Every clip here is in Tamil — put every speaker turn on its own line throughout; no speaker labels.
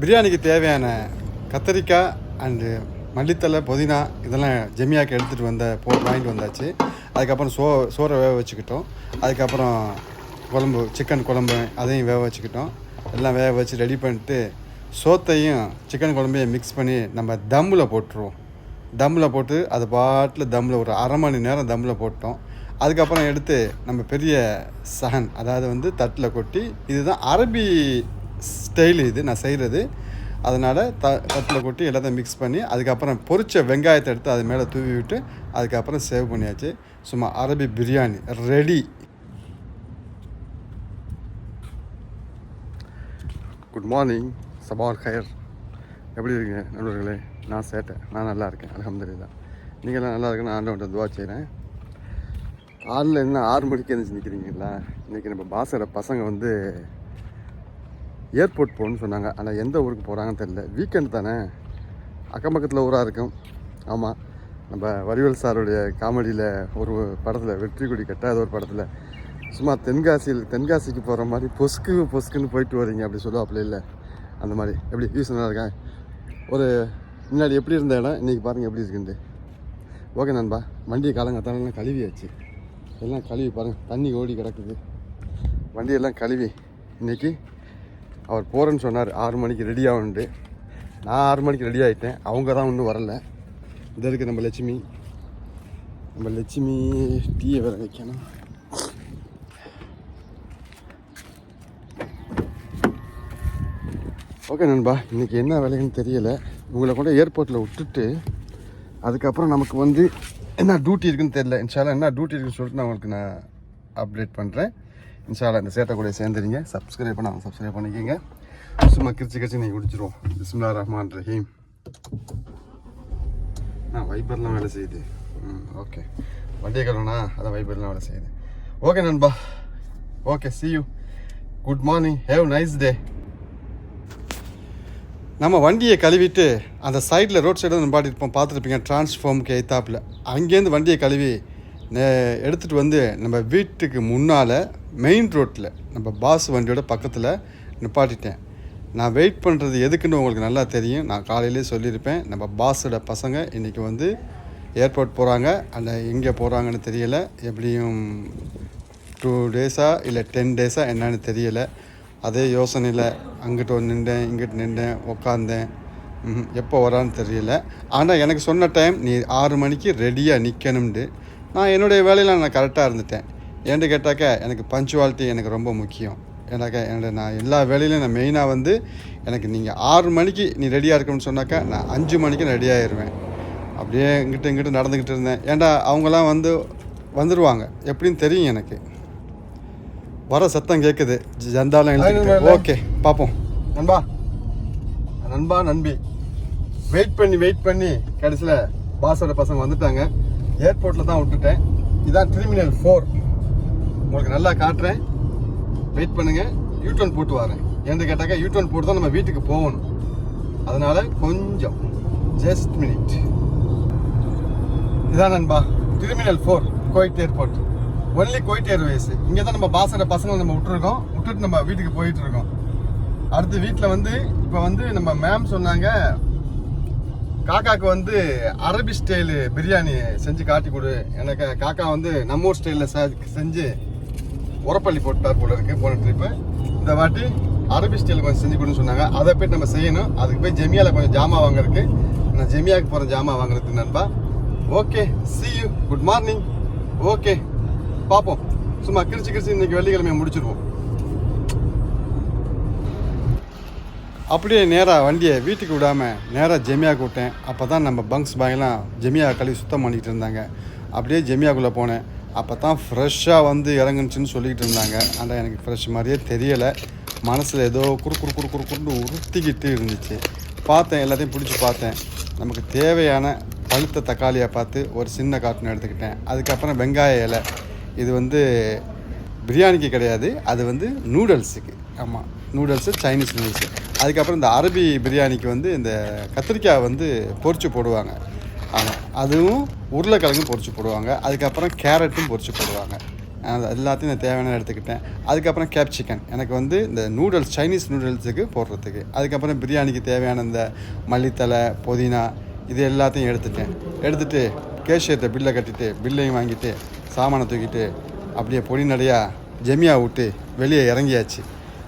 பிரியாணிக்கு தேவையான கத்திரிக்காய் அண்டு மல்லித்தலை புதினா இதெல்லாம் ஜெமியாக்கு எடுத்துகிட்டு வந்த போ வாங்கிட்டு வந்தாச்சு. அதுக்கப்புறம் சோ சோறை வேக வச்சுக்கிட்டோம். அதுக்கப்புறம் குழம்பு சிக்கன் குழம்பு அதையும் வேக வச்சுக்கிட்டோம். எல்லாம் வேக வச்சு ரெடி பண்ணிட்டு சோத்தையும் சிக்கன் குழம்பையும் மிக்ஸ் பண்ணி நம்ம தம்மில் போட்டுருவோம். தம்மில் போட்டு அது பாட்டில் தம்மில் ஒரு அரை மணி நேரம் தம்மில் போட்டோம். அதுக்கப்புறம் எடுத்து நம்ம பெரிய சஹன் அதாவது வந்து தட்டில் கொட்டி இதுதான் அரபி ஸ்டைல் இது நான் செய்கிறது அதனால் த தட்டில் கொட்டி எல்லாத்தையும் மிக்ஸ் பண்ணி அதுக்கப்புறம் பொரிச்ச வெங்காயத்தை எடுத்து அது மேலே தூவி விட்டு அதுக்கப்புறம் சேவ் பண்ணியாச்சு. சும்மா அரபி பிரியாணி ரெடி குட் மார்னிங் சபால் ஹயர் எப்படி இருக்கீங்க? நண்பர்களே நான் சேட்டேன் நான் நல்லா இருக்கேன். அலமதுல்லா நீங்களாம் நல்லா இருக்குன்னு ஆண்டவன்ட்ட துவா செய்கிறேன் ஆறில் என்ன ஆறு மணிக்கு எழுந்துச்சு நிற்கிறீங்களா இன்றைக்கி நம்ம பாசோட பசங்க வந்து ஏர்போர்ட் போகணும்னு சொன்னாங்க. ஆனால் எந்த ஊருக்கு போகிறாங்கன்னு தெரியல. வீக்கெண்ட் தானே? அக்கம் பக்கத்தில் ஊராக இருக்கும். ஆமாம் நம்ம வரிவல் சாருடைய காமெடியில் ஒரு படத்தில் வெற்றி கொடி கட்டாத ஒரு படத்தில் சும்மா தென்காசியில் தென்காசிக்கு போகிற மாதிரி பொசுக்கு பொசுக்குன்னு போயிட்டு வரீங்க அப்படி சொல்லுவாப்பில் இல்லை? அந்த மாதிரி. எப்படி? யூஸ் நல்லா இருக்கேன் ஒரு முன்னாடி எப்படி இருந்த இடம்? இன்றைக்கி பாருங்கள் எப்படி இருக்குன்ட்டு. ஓகே நண்பா. வண்டியை காலங்கத்தாலாம் கழுவியாச்சு. எல்லாம் கழுவி பாருங்கள் தண்ணி ஓடி கிடக்குது. வண்டியெல்லாம் கழுவி. இன்றைக்கி அவர் போகிறேன்னு சொன்னார். ஆறு மணிக்கு ரெடி ஆகுன்ட்டு நான் ஆறு மணிக்கு ரெடி ஆகிட்டேன் அவங்க தான் இன்னும் வரல. இதில் இருக்குது நம்ம லட்சுமி. நம்ம லட்சுமி டீயை வேற வைக்கணும். ஓகே நண்பா. இன்றைக்கி என்ன வேலைன்னு தெரியல. உங்களை கூட ஏர்போர்ட்டில் விட்டுட்டு அதுக்கப்புறம் நமக்கு வந்து என்ன டியூட்டி இருக்குன்னு தெரியல. இன்ஷால்லா என்ன டியூட்டி இருக்குன்னு சொல்லிட்டு நான் உங்களுக்கு நான் அப்டேட் பண்ணுறேன் இன்ஷால்லா இந்த சேட்டை கூட சேர்ந்துருங்க. சப்ஸ்கிரைப் பண்ணாமல் சப்ஸ்கிரைப் பண்ணிக்கோங்க. சும்மா கிரிச்சு கிரிச்சு நீங்கள் குடிச்சிருவோம். பிஸ்மில்லா ரஹ்மான் ரஹீம். ஆ வைப்பர்லாம் வேலை செய்யுது. ம் ஓகே வண்டியை கழுவுனா அதான் வைப்பர்லாம் வேலை செய்யுது. ஓகே நண்பா. Okay see you good morning have nice day நம்ம வண்டியை கழுவிட்டு அந்த சைடில் ரோட் சைடில் நிப்பாட்டிருப்போம் பார்த்துருப்பீங்க டிரான்ஸ்ஃபார்முக்கு எய்த்தாப்பில் அங்கேருந்து வண்டியை கழுவி எடுத்துகிட்டு வந்து நம்ம வீட்டுக்கு முன்னால் மெயின் ரோட்டில் நம்ம பாஸ் வண்டியோட பக்கத்தில் நிப்பாட்டிட்டேன். நான் வெயிட் பண்ணுறது எதுக்குன்னு உங்களுக்கு நல்லா தெரியும். நான் காலையிலே சொல்லியிருப்பேன். நம்ம பாஸோட பசங்க இன்றைக்கி வந்து ஏர்போர்ட் போகிறாங்க அந்த எங்கே போகிறாங்கன்னு தெரியலை. எப்படியும் டூ டேஸாக இல்லை டென் டேஸாக என்னன்னு தெரியலை. அதே யோசனையில் அங்கிட்டு ஒரு நின்றேன் இங்கிட்டு நின்றேன் உக்காந்தேன். எப்போ வரான்னு தெரியல. ஆனால் எனக்கு சொன்ன டைம் நீ ஆறு மணிக்கு ரெடியாக நிற்கணும்னு நான் என்னுடைய வேலையில் நான் கரெக்டாக இருந்துட்டேன். ஏன்னு கேட்டாக்க எனக்கு பஞ்சுவாலிட்டி எனக்கு ரொம்ப முக்கியம். ஏன்னாக்கா என்னோட நான் எல்லா வேலையிலும் நான் மெயினாக வந்து எனக்கு நீங்கள் ஆறு மணிக்கு நீ ரெடியாக இருக்கணும்னு சொன்னாக்கா நான் அஞ்சு மணிக்கு ரெடியாகிடுவேன் அப்படியே இங்கிட்டு இங்கிட்டு நடந்துக்கிட்டு இருந்தேன். ஏன்டா அவங்களாம் வந்து வந்துடுவாங்க எப்படின்னு தெரியும் எனக்கு. வர சத்தம் கேட்குது ஜந்தாலம் ஓகே பார்ப்போம் நண்பா. நண்பா நண்பி. வெயிட் பண்ணி வெயிட் பண்ணி கடைசியில் பாஸோட பசங்க வந்துட்டாங்க. ஏர்போர்ட்டில் தான் விட்டுட்டேன். இதான் டெர்மினல் ஃபோர் உங்களுக்கு நல்லா காட்டுறேன். வெயிட் பண்ணுங்கள் யூடர்ன் போட்டு வரேன். ஏன்னு கேட்டாக்கா யூடர்ன் போட்டு தான் நம்ம வீட்டுக்கு போகணும். அதனால் கொஞ்சம் ஜஸ்ட் மினிட் இதான் நண்பா terminal four Kuwait airport only Kuwait Airways இங்கே தான் நம்ம பாசோட பசங்களை நம்ம விட்டுருக்கோம். விட்டுட்டு நம்ம வீட்டுக்கு போயிட்டு இருக்கோம். அடுத்து வீட்டில் வந்து இப்போ வந்து நம்ம மேம் சொன்னாங்க காக்காவுக்கு வந்து அரபி ஸ்டைலு பிரியாணி செஞ்சு காட்டி கொடு. எனக்கு காக்கா வந்து நம்ம ஊர் ஸ்டைலில் செஞ்சு உரப்பள்ளி போட்டார் போல இருக்கு போன ட்ரிப்பு இந்த வாட்டி அரபி ஸ்டைல் கொஞ்சம் செஞ்சு கொடுன்னு சொன்னாங்க. அதை போய் நம்ம செய்யணும். அதுக்கு போய் ஜெமியாவில் கொஞ்சம் ஜாமா வாங்குறதுக்கு. நான் ஜெமியாவுக்கு போகிற ஜாமா வாங்குறதுக்கு நண்பா. Okay see you good morning okay பார்ப்போம். சும்மா கிரிச்சு கிரிச்சு இன்னைக்கு வெள்ளிக்கிழமையை முடிச்சிருவோம். அப்படியே நேராக வண்டியை வீட்டுக்கு விடாமல் நேராக ஜெமியா கூப்பிட்டேன் அப்போ தான் நம்ம பங்க்ஸ் பாயெல்லாம் ஜெமியா கழுவி சுத்தம் பண்ணிக்கிட்டு இருந்தாங்க. அப்படியே ஜெமியாக்குள்ளே போனேன். அப்போ தான் ஃப்ரெஷ்ஷாக வந்து இறங்குனுச்சுன்னு சொல்லிக்கிட்டு இருந்தாங்க. ஆனால் எனக்கு ஃப்ரெஷ் மாதிரியே தெரியலை. மனசில் ஏதோ குறு குறு குறு குறு குறுன்னு உறுத்திக்கிட்டு இருந்துச்சு. பார்த்தேன் எல்லாத்தையும் பிடிச்சி பார்த்தேன். நமக்கு தேவையான பழுத்த தக்காளியை பார்த்து ஒரு சின்ன கார்ட்டூன் எடுத்துக்கிட்டேன். அதுக்கப்புறம் வெங்காய இலை. இது வந்து பிரியாணிக்கு கிடையாது. அது வந்து நூடுல்ஸுக்கு ஆமாம் நூடுல்ஸு சைனீஸ் நூடுல்ஸு அதுக்கப்புறம் இந்த அரபி பிரியாணிக்கு வந்து இந்த கத்திரிக்காய் வந்து பொரிச்சு போடுவாங்க. ஆமாம் அதுவும் உருளைக்கிழங்கும் பொறிச்சு போடுவாங்க. அதுக்கப்புறம் கேரட்டும் பொரிச்சு போடுவாங்க. அது எல்லாத்தையும் நான் தேவையான எடுத்துக்கிட்டேன். அதுக்கப்புறம் கேப் சிக்கன். எனக்கு வந்து இந்த நூடுல்ஸ் சைனீஸ் நூடுல்ஸுக்கு போடுறதுக்கு. அதுக்கப்புறம் பிரியாணிக்கு தேவையான இந்த மல்லித்தலை புதினா இது எல்லாத்தையும் எடுத்துட்டேன். எடுத்துகிட்டு கேஷியத்தை பில்லை கட்டிட்டு பில்லையும் வாங்கிட்டு சாமானை தூக்கிட்டு அப்படியே பொடி நடையா ஜெமியா விட்டு வெளியே இறங்கியாச்சு.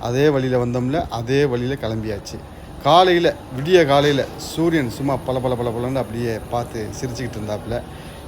அதே வழியில் வந்தோம்ல அதே வழியில் கிளம்பியாச்சு. காலையில் விடிய காலையில் சூரியன் சும்மா பல பல பல பலன்னு அப்படியே பார்த்து சிரிச்சுக்கிட்டு இருந்தாப்புல.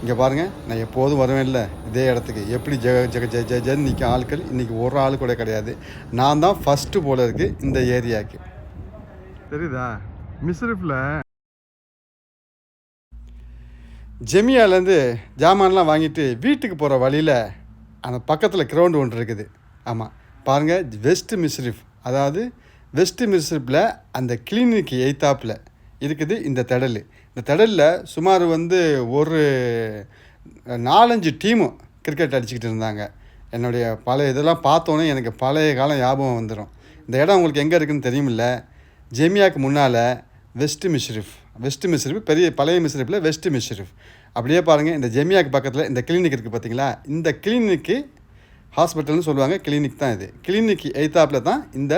இங்கே பாருங்கள் நான் எப்போதும் வருவேன்ல இதே இடத்துக்கு. எப்படி ஜெக ஜெக ஜெ ஜெ ஜென்னு நிற்கும் ஆட்கள் இன்றைக்கி ஒரு ஆள் கூட கிடையாது. நான் தான் ஃபஸ்ட்டு போல இருக்குது இந்த ஏரியாவுக்கு தெரியுதா? மிஸ்ரிஃபில் ஜெமியாலேருந்து ஜாமான்லாம் வாங்கிட்டு வீட்டுக்கு போகிற வழியில் அந்த பக்கத்தில் கிரவுண்டு ஒன்று இருக்குது. ஆமாம் பாருங்கள் வெஸ்ட் மிஸ்ரிஃப் அதாவது வெஸ்ட் மிஸ்ரிப்பில் அந்த கிளினிக் எய்த்தாப்பில் இருக்குது இந்த திடல். இந்த திடலில் சுமார் வந்து ஒரு நாலஞ்சு டீமும் கிரிக்கெட் அடிச்சுக்கிட்டு இருந்தாங்க. என்னுடைய பழைய இதெல்லாம் பார்த்தோன்னே எனக்கு பழைய காலம் ஞாபகம் வந்துடும் இந்த இடம் உங்களுக்கு எங்கே இருக்குதுன்னு தெரியுமில்ல? ஜெமியாக்கு முன்னால் வெஸ்ட் மிஷ்ரிஃப் வெஸ்ட் மிஸ்ரிஃப் பெரிய பழைய மிஸ்ரிஃபில் வெஸ்ட் மிஸ்ரிஃப் அப்படியே பாருங்கள் இந்த ஜெமியாக்கு பக்கத்தில் இந்த கிளினிக் இருக்குது பார்த்தீங்களா இந்த கிளினிக்கு ஹாஸ்பிட்டல்னு சொல்லுவாங்க கிளினிக் தான் இது. கிளினிக் எய்த்தாப்பில் தான் இந்த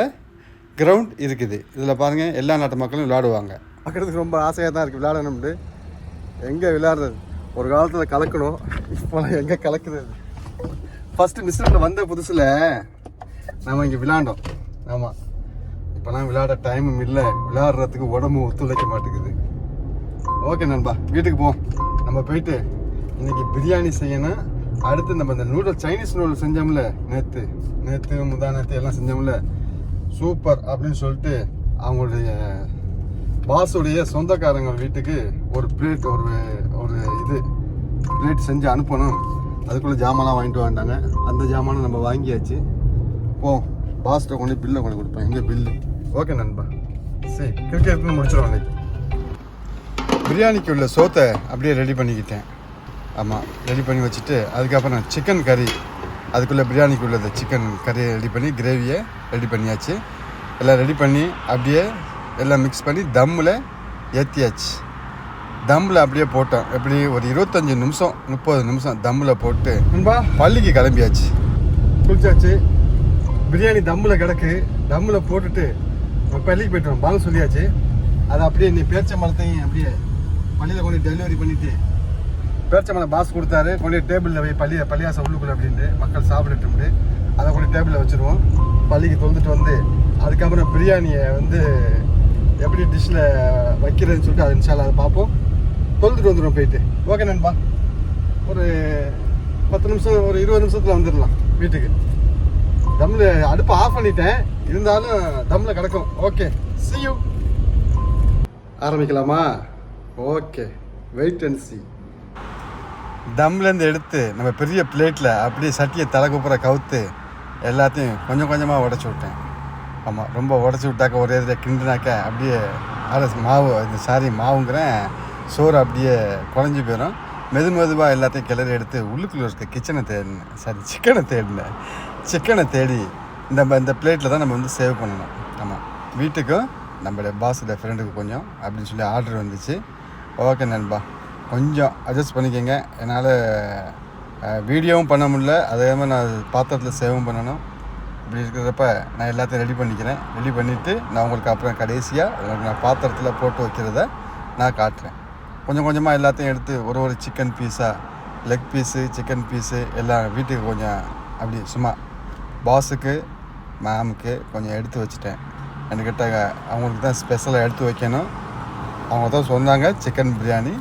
கிரவுண்ட் இருக்குது. இதில் பாருங்கள் எல்லா நாட்டு மக்களும் விளையாடுவாங்க. பார்க்குறதுக்கு ரொம்ப ஆசையாக தான் இருக்குது விளையாடணும்னு. எங்கே விளையாடுறது? ஒரு காலத்தில் கலக்கணும் இப்போலாம் எங்கே கலக்குறது? ஃபஸ்ட்டு மிஸ்ரில் வந்த புதுசில் நம்ம இங்கே விளாண்டோம் ஆமாம் இப்போலாம் விளையாட டைமும் இல்லை. விளையாடுறதுக்கு உடம்பு ஒத்துழைக்க மாட்டேங்குது. ஓகே நண்பா. வீட்டுக்கு போவோம் நம்ம போயிட்டு இன்னைக்கு பிரியாணி செய்யணும். அடுத்து நம்ம இந்த நூடுல்ஸ் சைனீஸ் நூடுல்ஸ் செஞ்சோம்ல நேற்று நேற்று முந்தா நேற்று எல்லாம் செஞ்சோம்ல. சூப்பர் அப்படின்னு சொல்லிட்டு அவங்களுடைய பாஸுடைய சொந்தக்காரங்க வீட்டுக்கு ஒரு பிளேட் ஒரு ஒரு இது பிளேட் செஞ்சு அனுப்பணும். அதுக்குள்ளே ஜாமான்லாம் வாங்கிட்டு வந்தாங்க அந்த ஜாமானை நம்ம வாங்கியாச்சு. போ பாஸ்ட்டை கொண்டு பில்லை கொண்டு கொடுப்பேன். எங்கே பில்லு ஓகே நண்பா. சரி கிரிக்கெட் முடிச்சிடுவோம் அன்னைக்கு பிரியாணிக்கு உள்ள சோத்தை அப்படியே ரெடி பண்ணிக்கிட்டேன். ஆமாம் ரெடி பண்ணி வச்சுட்டு அதுக்கப்புறம் சிக்கன் கறி அதுக்குள்ளே பிரியாணிக்கு உள்ளது சிக்கன் கறியை ரெடி பண்ணி கிரேவியை ரெடி பண்ணியாச்சு. எல்லாம் ரெடி பண்ணி அப்படியே எல்லாம் மிக்ஸ் பண்ணி தம்மில் ஏற்றியாச்சு தம்மில் அப்படியே போட்டோம். எப்படி? ஒரு இருபத்தஞ்சி நிமிஷம் முப்பது நிமிஷம் தம்மில் போட்டு நண்பா. பள்ளிக்கு கிளம்பியாச்சு. குளிச்சாச்சு. பிரியாணி தம்மில் கிடக்கு. தம்மில் போட்டுட்டு பள்ளிக்கு போயிட்டோம் பாங்க சொல்லியாச்சு. அதை அப்படியே நீ பேச்ச மரத்தையும் அப்படியே பள்ளியில் கொண்டு டெலிவரி பண்ணிட்டு பேர்ச்சமலை பாஸ் கொடுத்தாரு. கொண்டு டேபிளில் போய் பள்ளி பள்ளியாசம் உள்ளுக்குள்ள அப்படின்ட்டு மக்கள் சாப்பிட்டுட்டு அதை கொண்டு டேபிளில் வச்சுருவோம். பள்ளிக்கு தொழுந்துட்டு வந்து அதுக்கப்புறம் பிரியாணியை வந்து எப்படி டிஷ்ஷில் வைக்கிறதுன்னு சொல்லிட்டு அது இன்ஷால்ல அதை பார்ப்போம். தொழுதுட்டு வந்துடுவோம் போயிட்டு. ஓகே நண்பா. ஒரு பத்து நிமிஷம் ஒரு இருபது நிமிஷத்தில் வந்துடலாம் வீட்டுக்கு. தம்மில் அடுப்பை ஆஃப் பண்ணிட்டேன். இருந்தாலும் தம்மில் கிடக்கும். ஓகே சியூ ஆரம்பிக்கலாமா? ஓகே வெயிட் அண்ட் சி தம்லேருந்து எடுத்து நம்ம பெரிய பிளேட்டில் அப்படியே சட்டியை தலை கூப்புற கவுத்து எல்லாத்தையும் கொஞ்சம் கொஞ்சமாக உடச்சி விட்டேன். ஆமாம் ரொம்ப உடச்சி விட்டாக்க ஒரே இதில் கிண்டுனாக்க அப்படியே அரசு மாவு இந்த சாரி மாவுங்கிறேன் சோறு அப்படியே குழஞ்சி போயிடும். மெது மெதுவாக எல்லாத்தையும் கிளறி எடுத்து உள்ளுக்குள்ளே இருக்க கிச்சனை தேடினேன். சாரி சிக்கனை தேடினேன். சிக்கனை தேடி இந்த ம- இந்த பிளேட்டில் தான் நம்ம வந்து சேவ் பண்ணணும். ஆமாம் வீட்டுக்கும் நம்மளுடைய பாஸுடைய ஃப்ரெண்டுக்கு கொஞ்சம் அப்படின்னு சொல்லி ஆர்டர் வந்துச்சு. ஓகே நண்பா. கொஞ்சம் அட்ஜஸ்ட் பண்ணிக்கோங்க. என்னால் வீடியோவும் பண்ண முடில அதே மாதிரி நான் பாத்திரத்தில் சேவும் பண்ணணும். இப்படி இருக்கிறப்ப நான் எல்லாத்தையும் ரெடி பண்ணிக்கிறேன். ரெடி பண்ணிவிட்டு நான் உங்களுக்கு அப்புறம் கடைசியாக உங்களுக்கு நான் பாத்திரத்தில் போட்டு வைக்கிறத நான் காட்டுறேன். கொஞ்சம் கொஞ்சமாக எல்லாத்தையும் எடுத்து ஒரு ஒரு சிக்கன் பீஸாக லெக் பீஸு சிக்கன் பீஸு எல்லாம் வீட்டுக்கு கொஞ்சம் அப்படி சும்மா பாஸுக்கு மேமுக்கு கொஞ்சம் எடுத்து வச்சுட்டேன். என்கிட்ட அவங்களுக்கு தான் ஸ்பெஷலாக எடுத்து வைக்கணும். அவங்க தான் சொன்னாங்க சிக்கன் பிரியாணி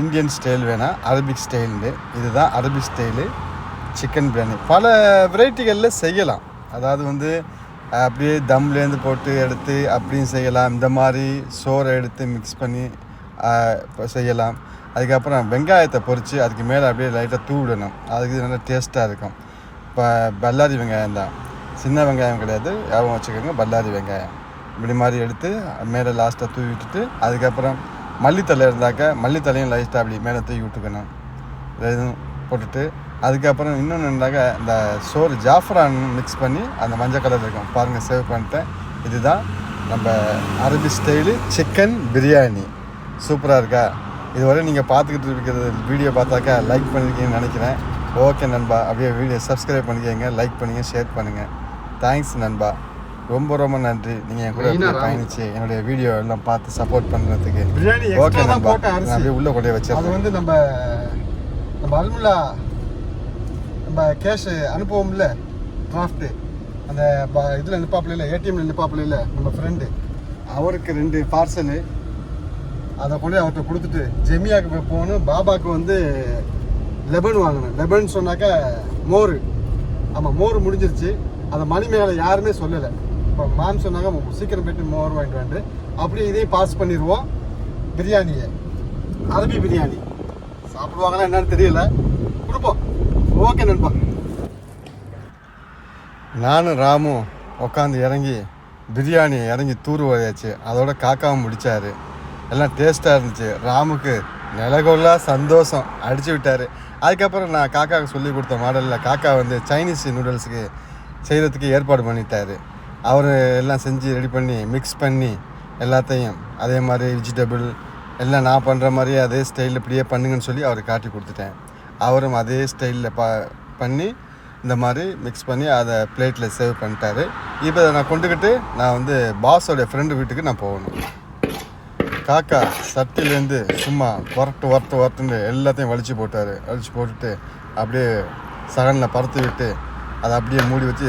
இந்தியன் ஸ்டைல் வேணாம் அரபிக் ஸ்டைல்னு இதுதான் அரபிக் ஸ்டைலு சிக்கன் பிரியாணி பல வெரைட்டிகளில் செய்யலாம். அதாவது வந்து அப்படியே தம்லேருந்து போட்டு எடுத்து அப்படியும் செய்யலாம். இந்த மாதிரி சோறை எடுத்து மிக்ஸ் பண்ணி செய்யலாம். அதுக்கப்புறம் வெங்காயத்தை பொறித்து அதுக்கு மேலே அப்படியே லைட்டாக தூவிடணும் அதுக்கு நல்லா டேஸ்ட்டாக இருக்கும். இப்போ பல்லாரி வெங்காயம் தான். சின்ன வெங்காயம் கிடையாது. ஞாபகம் வச்சுக்கோங்க பல்லாரி வெங்காயம். இப்படி மாதிரி எடுத்து மேலே லாஸ்ட்டாக தூவி விட்டுட்டு அதுக்கப்புறம் மல்லித்தலை இருந்தாக்க மல்லித்தலையும் லைட்டாக அப்படி மேலே தூக்கி விட்டுக்கணும். இதுவும் போட்டுட்டு அதுக்கப்புறம் இன்னொன்று இருந்தாக்க இந்த சோறு ஜாஃப்ரான் மிக்ஸ் பண்ணி அந்த மஞ்சள் கலர் இருக்கும். பாருங்கள் சேவ் பண்ணிட்டேன். இதுதான் நம்ம அரபி ஸ்டைலு சிக்கன் பிரியாணி சூப்பராக இருக்கா? இதுவரை நீங்கள் பார்த்துக்கிட்டு இருக்கிறது வீடியோ பார்த்தாக்கா லைக் பண்ணியிருக்கீங்கன்னு நினைக்கிறேன். ஓகே நண்பா. அப்படியே வீடியோ சப்ஸ்கிரைப் பண்ணிக்கங்க லைக் பண்ணுங்கள் ஷேர் பண்ணுங்கள் தேங்க்ஸ் நண்பா. ரொம்ப ரொம்ப நன்றி. நீங்கள் என் கூட. பயணிச்சு என்னுடைய வீடியோ எல்லாம் பார்த்து சப்போர்ட் பண்ணுறதுக்கு
பிரியாணி
ஓகே நண்பா. நான்
அரிசி.
அப்படியே உள்ளே கொண்டு போய்
அது வந்து நம்ம நம்ம அல்முல்லா நம்ம கேஷ் அனுப்புவோம்ல டிராஃப்ட்டு அந்த இதுல நிப்பாப்புல இல்லை ஏடிஎம்ல நிப்பாப்புல இல்லை நம்ம ஃப்ரெண்டு அவருக்கு ரெண்டு பார்சலு அதை கொண்டு அவர்கிட்ட கொடுத்துட்டு ஜெமியாவுக்கு போய் போகணும். பாபாவுக்கு வந்து லெபன் வாங்கணும். லெபன் சொன்னாக்கா மோர். ஆமாம் மோர் முடிஞ்சிருச்சு. அதை மணி மேலே யாருமே சொல்லலை. இப்போ மேம் சொன்னாங்க சீக்கிரம் போயிட்டு மோர் வாங்கிட்டு வந்து அப்படியே இதே பாஸ் பண்ணிடுவோம். பிரியாணியை. அரபி பிரியாணி. சாப்பிடுவாங்களா என்னன்னு தெரியல. கொடுப்போம். ஓகே நண்பா.
நானும் ராமும் உட்காந்து இறங்கி பிரியாணி இறங்கி தூர் வரையாச்சு அதோட காக்காவும் முடித்தார் எல்லாம் டேஸ்ட்டாக இருந்துச்சு. ராமுக்கு நிலகொள்ளா சந்தோஷம். அடிச்சு விட்டார். அதுக்கப்புறம் நான் காக்காவுக்கு சொல்லி கொடுத்த மாடலில் காக்கா வந்து சைனீஸ் நூடுல்ஸுக்கு செய்கிறதுக்கு ஏற்பாடு பண்ணிட்டாரு. அவர் எல்லாம் செஞ்சு ரெடி பண்ணி மிக்ஸ் பண்ணி எல்லாத்தையும் அதே மாதிரி வெஜிடபிள் எல்லாம் நான் பண்ணுற மாதிரி அதே ஸ்டைலில் இப்படியே பண்ணுங்கன்னு சொல்லி அவர் காட்டி கொடுத்துட்டேன். அவரும் அதே ஸ்டைலில் ப பண்ணி இந்த மாதிரி மிக்ஸ் பண்ணி அதை பிளேட்டில் சேவ் பண்ணிட்டாரு. இப்போ நான் கொண்டுக்கிட்டு நான் வந்து பாஸோடைய ஃப்ரெண்டு வீட்டுக்கு நான் போகணும். காக்கா சட்டிலேருந்து சும்மா வரட்டு வரட்டு வரட்டுன்னு எல்லாத்தையும் வலிச்சு போட்டார். வலிச்சு போட்டுட்டு அப்படியே சகனில் பறத்து விட்டு அதை அப்படியே மூடி வச்சு